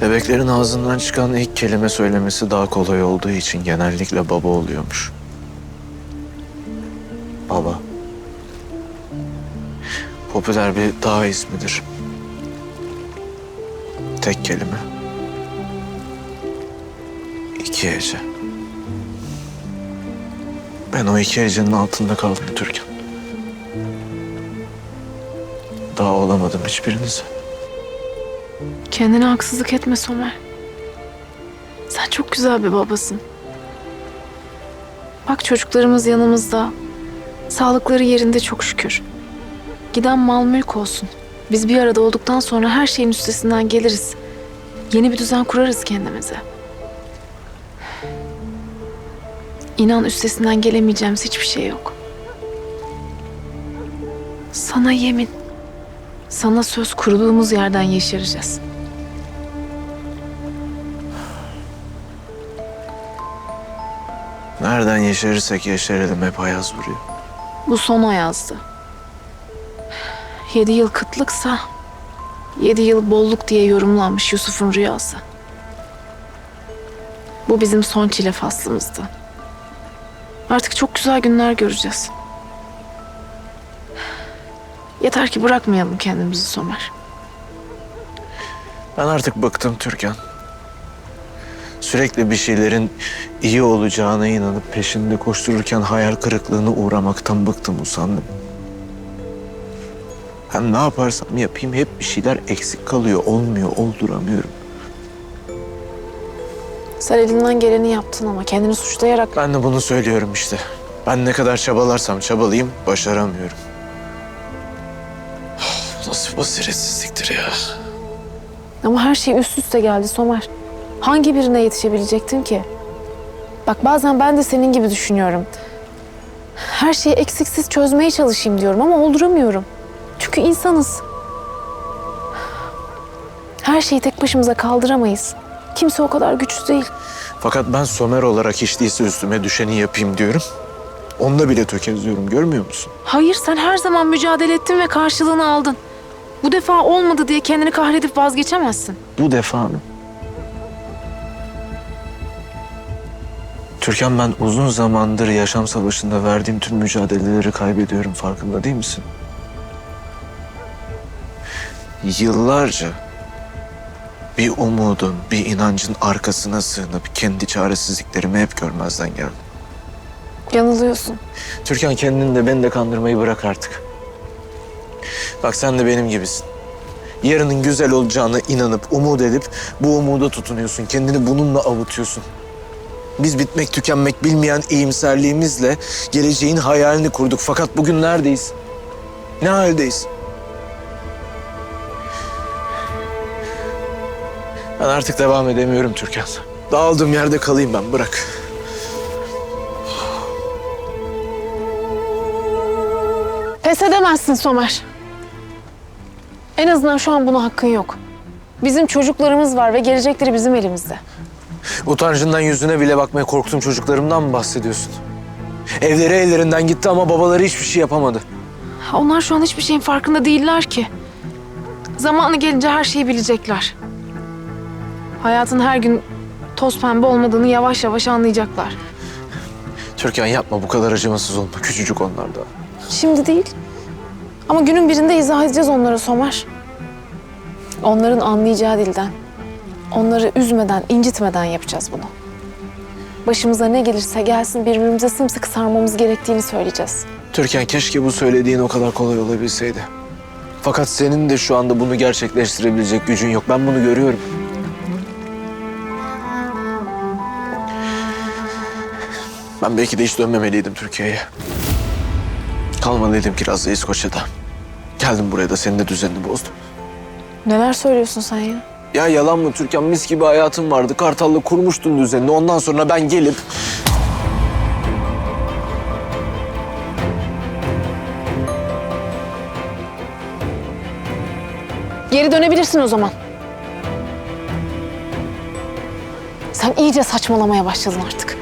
Bebeklerin ağzından çıkan ilk kelime söylemesi daha kolay olduğu için genellikle baba oluyormuş. Baba. Popüler bir dağ ismidir. Tek kelime. İki hece. Ben o iki hecenin altında kaldım Türkan. Daha olamadım hiçbirinize. Kendine haksızlık etme Somer. Sen çok güzel bir babasın. Bak çocuklarımız yanımızda. Sağlıkları yerinde çok şükür. Giden mal mülk olsun. Biz bir arada olduktan sonra her şeyin üstesinden geliriz. Yeni bir düzen kurarız kendimize. İnan üstesinden gelemeyeceğimiz hiçbir şey yok. Sana yemin. Sana söz kuruduğumuz yerden yeşereceğiz. Nereden yeşerirsek yeşerelim hep ayaz vuruyor. Bu son ayazdı. Yedi yıl kıtlıksa yedi yıl bolluk diye yorumlanmış Yusuf'un rüyası. Bu bizim son çile faslımızdı. Artık çok güzel günler göreceğiz. Yeter ki bırakmayalım kendimizi Somer. Ben artık bıktım Türkan. Sürekli bir şeylerin iyi olacağına inanıp peşinde koştururken hayal kırıklığına uğramaktan bıktım, usandım. Hem ne yaparsam yapayım hep bir şeyler eksik kalıyor, olmuyor, olduramıyorum. Sen elinden geleni yaptın ama kendini suçlayarak Ben de bunu söylüyorum işte. Ben ne kadar çabalarsam çabalayayım, başaramıyorum. Bu nasıl basiretsizliktir ya? Ama her şey üst üste geldi Somer. Hangi birine yetişebilecektin ki? Bak bazen ben de senin gibi düşünüyorum. Her şeyi eksiksiz çözmeye çalışayım diyorum ama olduramıyorum. Çünkü insanız. Her şeyi tek başımıza kaldıramayız. Kimse o kadar güçlü değil. Fakat ben Somer olarak hiç değilse üstüme düşeni yapayım diyorum. Onda bile tökezliyorum, görmüyor musun? Hayır sen her zaman mücadele ettin ve karşılığını aldın. Bu defa olmadı diye kendini kahredip vazgeçemezsin. Bu defa mı? Türkan ben uzun zamandır yaşam savaşında verdiğim tüm mücadeleleri kaybediyorum farkında değil misin? Yıllarca bir umudun, bir inancın arkasına sığınıp kendi çaresizliklerimi hep görmezden geldim. Yanılıyorsun. Türkan kendini de beni de kandırmayı bırak artık. Bak sen de benim gibisin. Yarının güzel olacağına inanıp, umut edip bu umuda tutunuyorsun. Kendini bununla avutuyorsun. Biz bitmek tükenmek bilmeyen iyimserliğimizle geleceğin hayalini kurduk. Fakat bugün neredeyiz? Ne haldeyiz? Ben artık devam edemiyorum Türkan. Dağıldığım yerde kalayım ben bırak. Pes edemezsin Somer. En azından şu an buna hakkın yok. Bizim çocuklarımız var ve gelecekleri bizim elimizde. Utancından yüzüne bile bakmaya korktuğum çocuklarımdan mı bahsediyorsun? Evleri ellerinden gitti ama babaları hiçbir şey yapamadı. Onlar şu an hiçbir şeyin farkında değiller ki. Zamanı gelince her şeyi bilecekler. Hayatın her gün toz pembe olmadığını yavaş yavaş anlayacaklar. Türkan yapma bu kadar acımasız olma. Küçücük onlar da. Şimdi değil. Ama günün birinde izah edeceğiz onlara Somer. Onların anlayacağı dilden. Onları üzmeden, incitmeden yapacağız bunu. Başımıza ne gelirse gelsin birbirimize sımsıkı sarmamız gerektiğini söyleyeceğiz. Türkan keşke bu söylediğin o kadar kolay olabilseydi. Fakat senin de şu anda bunu gerçekleştirebilecek gücün yok. Ben bunu görüyorum. Ben belki de hiç dönmemeliydim Türkiye'ye. Kalmalıydım Kiraz'la İskoçya'da. Geldim buraya da senin de düzenini bozdum. Neler söylüyorsun sen ya? Ya yalan mı Türkan? Mis gibi hayatım vardı. Kartal'la kurmuştun düzenini. Ondan sonra ben gelip... Geri dönebilirsin o zaman. Sen iyice saçmalamaya başladın artık.